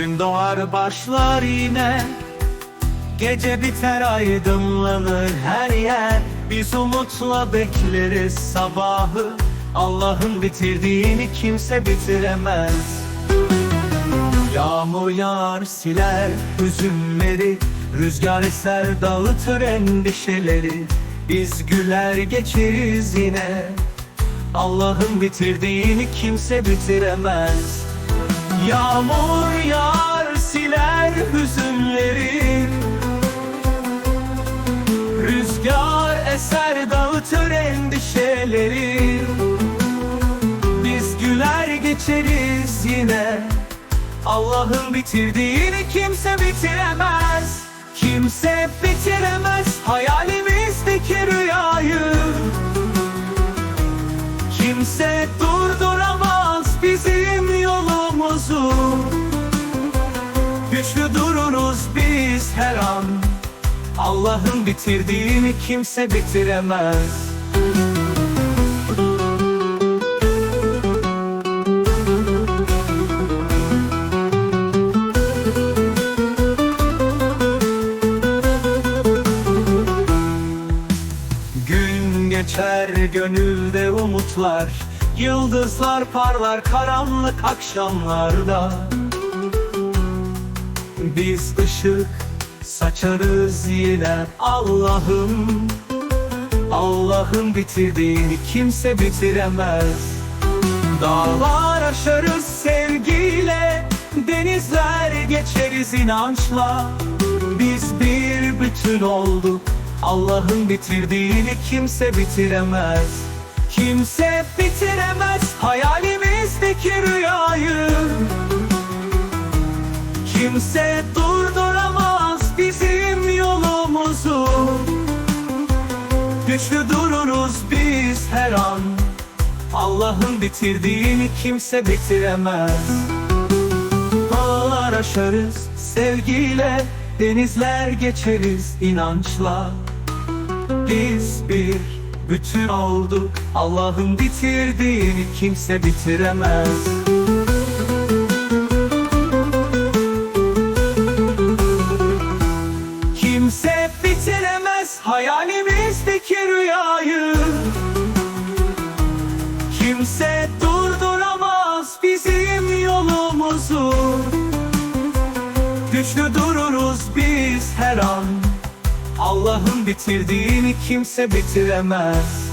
Gün doğar başlar yine. Gece biter aydınlanır her yer. Biz umutla bekleriz sabahı. Allah'ın bitirdiğini kimse bitiremez. Yağmur yağar siler hüzünleri. Rüzgar eser dağıtır endişeleri. Biz güler geçeriz yine. Allah'ın bitirdiğini kimse bitiremez. Yağmur yağar siler hüzünleri. Rüzgar eser dağıtır endişeleri. Biz güler geçeriz yine. Allah'ın bitirdiğini kimse bitiremez. Kimse bitiremez. Hayalimizdeki rüyayı Güçlü dururuz biz her an. Allah'ın bitirdiğini kimse bitiremez. Gün geçer gönülde umutlar. Yıldızlar parlar karanlık akşamlarda Biz ışık saçarız yine Allah'ım. Allah'ın bitirdiğini kimse bitiremez. Dağlar aşarız sevgiyle Denizler geçeriz inançla. Biz bir bütün olduk Allah'ın bitirdiğini kimse bitiremez. Kimse bitiremez hayalimizdeki rüyayı Güçlü dururuz biz her an. Allah'ın bitirdiğini kimse bitiremez Dağlar aşarız sevgiyle Denizler geçeriz inançla. Biz bir bütün olduk Allah'ın bitirdiğini kimse bitiremez. Kimse bitiremez hayalimizdeki rüyayı Kimse durduramaz bizim yolumuzu. Güçlü dururuz biz her an. Allah'ın bitirdiğini kimse bitiremez